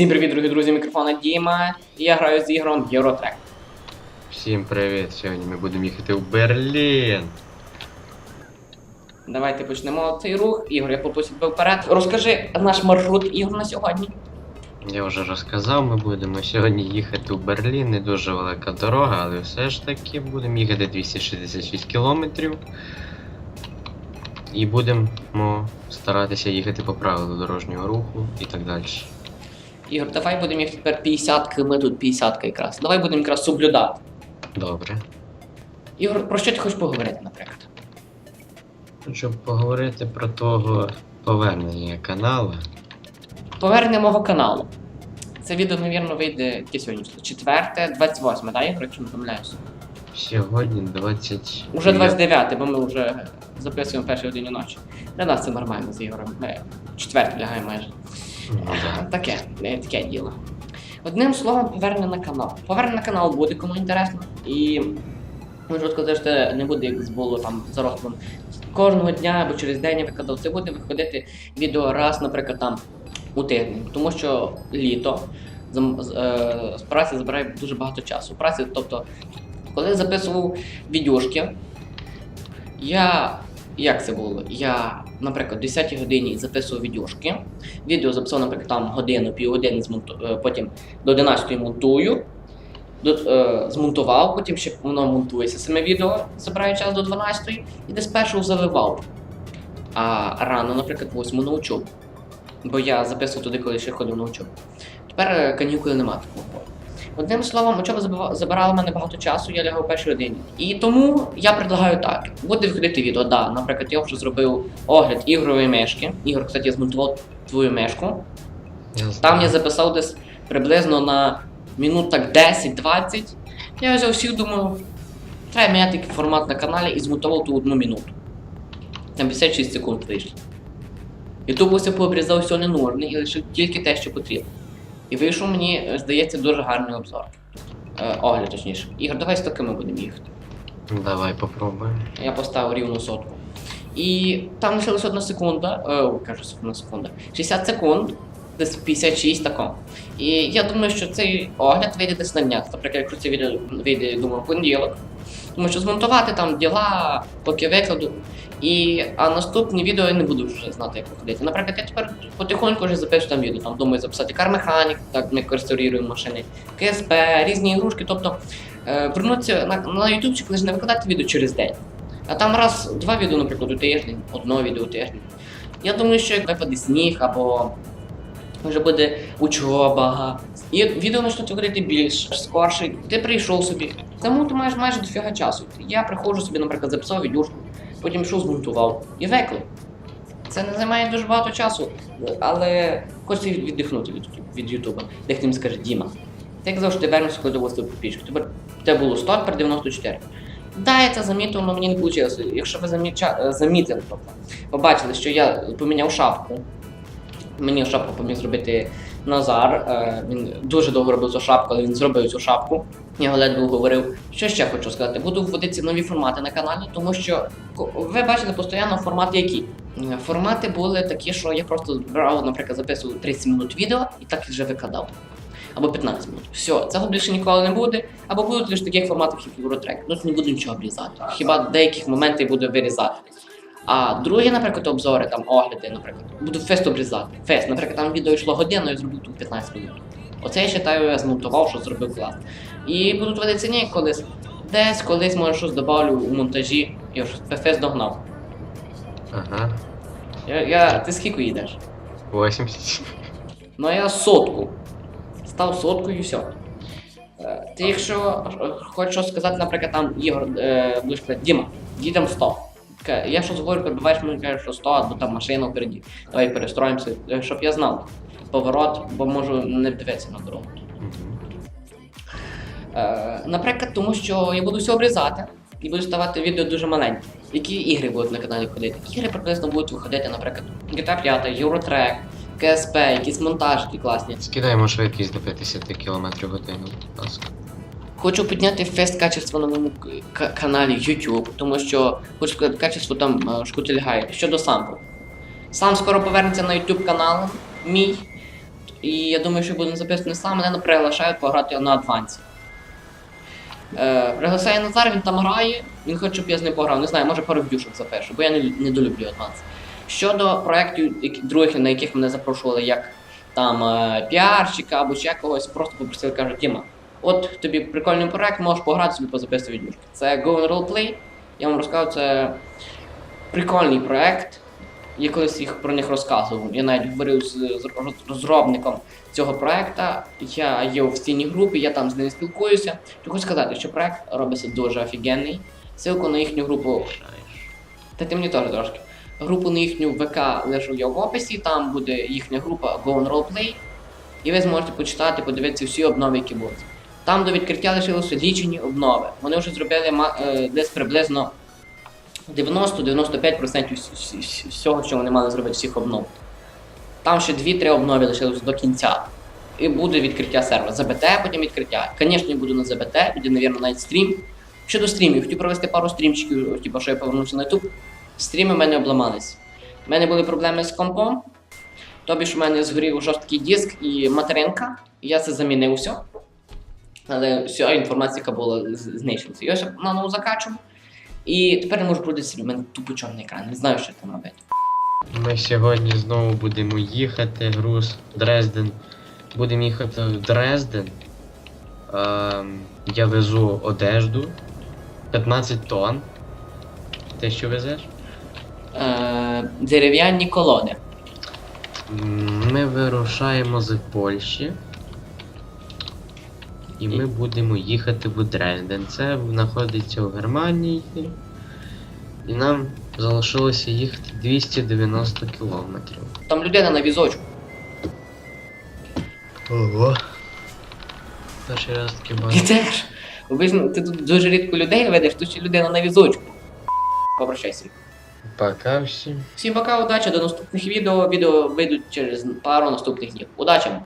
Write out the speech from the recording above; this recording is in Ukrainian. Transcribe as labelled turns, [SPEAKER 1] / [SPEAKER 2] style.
[SPEAKER 1] Всім привіт, дорогі друзі, мікрофона Діма. І я граю з ігром Євротрек.
[SPEAKER 2] Всім привіт! Сьогодні ми будемо їхати в Берлін.
[SPEAKER 1] Давайте почнемо цей рух. Ігор, я попросив тебе вперед. Розкажи наш маршрут ігор на сьогодні.
[SPEAKER 2] Я вже розказав, ми будемо сьогодні їхати в Берлін. Не дуже велика дорога, але все ж таки будемо їхати 266 кілометрів. І будемо старатися їхати по правилу дорожнього руху і так далі.
[SPEAKER 1] Ігор, давай будемо їхати тепер 50 ми тут 50 якраз. Давай будемо якраз соблюдати.
[SPEAKER 2] Добре.
[SPEAKER 1] Ігор, про що ти хочеш поговорити, наприклад?
[SPEAKER 2] Щоб поговорити про того повернення каналу.
[SPEAKER 1] Повернення мого каналу. Це відео, мабуть, вийде яке сьогодні число? Четверте, 28, так, Ігор, якщо не помиляюся?
[SPEAKER 2] Сьогодні 20.
[SPEAKER 1] Уже 29, бо ми вже записуємо першій годині ночі. Для нас це нормально з Ігорем. Ми четверть лягаємо майже. Таке, таке діло. Одним словом, повернення на канал. Повернення на канал буде кому інтересно. І можу сказати, що не буде як було там за розкладом. Кожного дня або через день я викладав. Це буде виходити відео раз, наприклад, там у тиждень. Тому що літо е, з праці забирає дуже багато часу. Праці, тобто, коли записував відеошки, я. Як це було? Я, наприклад, о 10 годині записував відеошки. Відео записав, наприклад, там годину, півгодини, е, потім до 11 монтую. До, е, змонтував, потім ще воно монтується саме відео, забирає час до 12 і десь першого заливав. А рано, наприклад, 8 на учобу. Бо я записував туди, коли ще ходив на учобу. Тепер е, канікули нема такого. Одним словом, учоба забирала мене багато часу, я лягав першій годині. І тому я предлагаю так: буде виходити відео. Да, наприклад, я вже зробив огляд ігрової мешки. Ігор, кстати, я змонтував твою мешку. Там я записав десь приблизно на минут так 10-20. Я взяв всіх, думаю, треба міняти формат на каналі і змонтував ту одну минуту. Там 56 секунд вийшло. Ютуб усе пообрізав все ненужне і лишив тільки те, що потрібно. І вийшов мені, здається, дуже гарний обзор. Е, огляд, точніше. Ігор, давай з такими будемо їхати.
[SPEAKER 2] Давай попробуємо.
[SPEAKER 1] Я поставив рівну сотку. І там лишилась одна секунда, е, ой, кажу, одна секунда, 60 секунд, десь 56 тако. І я думаю, що цей огляд вийде десь на днях. Наприклад, якщо це відео вийде, думаю, в понеділок. Тому що змонтувати там діла, поки викладу. І, а наступні відео я не буду вже знати, як виходити. Наприклад, я тепер потихоньку вже запишу там відео. Там думаю записати кармеханік, так ми реставруємо машини, КСП, різні ігрушки. Тобто е, вернутися на, на ютубчик, лише не викладати відео через день. А там раз два відео, наприклад, у тиждень, одно відео у тиждень. Я думаю, що як випаде сніг або вже буде учоба. І відео почнуть виходити більш скорше. Ти прийшов собі. Тому ти маєш майже дофіга часу. Я приходжу собі, наприклад, записав відюшку, потім йшов, змонтував і виклик. Це не займає дуже багато часу, але хочеться віддихнути від, від Ютуба. Дехто мені скаже, Діма, ти як завжди вернувся, коли до по пішки. Тепер тебе було 100, тепер 94. Да, я це замітив, але мені не вийшло. Якщо ви заміча... замітили, тобто, побачили, що я поміняв шапку. Мені шапку поміг зробити Назар. е, Він дуже довго робив цю шапку, але він зробив цю шапку. Я ледве говорив. Що ще хочу сказати? Буду вводити нові формати на каналі, тому що ви бачите постійно формати які. Е, Формати були такі, що я просто брав, наприклад, записував 30 минут відео і так вже викладав. Або 15 минут. Все, цього більше ніколи не буде. Або будуть лише таких форматах, як Євротрек. Тут не буду нічого обрізати. Хіба деяких моментів буду вирізати. А другі, наприклад, обзори, там огляди, наприклад, буду фест обрізати. Фест, наприклад, там відео йшло годину, я зробив тут 15 минут. Оце я вважаю, я змонтував, що зробив клас. І будуть вони ціні колись. Десь колись може щось добавлю у монтажі. Я ж фест догнав.
[SPEAKER 2] Ага.
[SPEAKER 1] Я, я, ти скільки їдеш?
[SPEAKER 2] 80.
[SPEAKER 1] Ну а я сотку. Став соткою і все. Е, Ти якщо хочеш щось сказати, наприклад, там Ігор, е, будеш казати, Діма, їдемо 100. Я щось говорю, перебуваєш, мені кажеш, що 100, або там машина впереді. Давай перестроїмося, щоб я знав. Поворот, бо можу не дивитися на дорогу. Е, наприклад, тому що я буду все обрізати і буду ставати відео дуже маленькі. Які ігри будуть на каналі ходити? Ігри приблизно будуть виходити, наприклад, GTA 5, Eurotrack, КСП, якісь монтажки класні.
[SPEAKER 2] Скидаємо швидкість до 50 км годину, будь ласка.
[SPEAKER 1] Хочу підняти фест качество на моєму к- каналі YouTube, тому що хочу сказати, качество там е, шкутильгає. Щодо сампу. Сам скоро повернеться на YouTube канал мій. І я думаю, що буде записано сам, мене приглашають пограти на адвансі. Е, Назар, він там грає, він хоче, щоб я з ним пограв. Не знаю, може пару вдюшок запишу, бо я не, не долюблю адванс. Щодо проєктів других, на яких мене запрошували як там е, піарщика або ще когось, просто попросили, кажуть, Діма, от тобі прикольний проект, можеш пограти собі позаписувати відюшки. Це Go and Roleplay. Я вам розказав, це прикольний проект. Я колись їх про них розказував. Я навіть говорив з, розробником цього проекту. Я є в офіційній групі, я там з ними спілкуюся. Хочу сказати, що проект робиться дуже офігенний. Ссылку на їхню групу та ти мені теж трошки. Групу на їхню ВК лишу я в описі, там буде їхня група Go on Roleplay. І ви зможете почитати, подивитися всі обнови, які будуть. Там до відкриття лишилося лічені обнови. Вони вже зробили е, десь приблизно 90-95% вс- вс- всього, що вони мали зробити, всіх обнов. Там ще 2-3 обнови лишилось до кінця. І буде відкриття сервера. ЗБТ, потім відкриття. Звісно, буду на ЗБТ, буде, мабуть, навіть стрім. Щодо стрімів, хотів провести пару стрімчиків, типу, що я повернувся на YouTube. Стріми в мене обламались. У мене були проблеми з компом. Тобі ж в мене згорів жорсткий диск і материнка. Я це замінив все. Але вся інформація, була з- знищилася. Я ще на нову закачу. І тепер не можу стрім. У мене тупо чорний екран, не знаю, що там робити.
[SPEAKER 2] Ми сьогодні знову будемо їхати, груз Дрезден. Будемо їхати в Дрезден. Ем, я везу одежду 15 тонн. Ти що везеш?
[SPEAKER 1] Е, дерев'яні колони.
[SPEAKER 2] Ми вирушаємо з Польщі. І ми будемо їхати в Дрезден. Це знаходиться в Германії. І нам залишилося їхати 290 кілометрів.
[SPEAKER 1] Там людина на візочку.
[SPEAKER 2] Ого. Перший раз таке бачу.
[SPEAKER 1] теж. Обично, ти тут дуже рідко людей ведеш, тут ще людина на візочку. Попрощайся.
[SPEAKER 2] Пока всім.
[SPEAKER 1] Всім пока, удачі, до наступних відео. Відео вийдуть через пару наступних днів. Удачі! вам!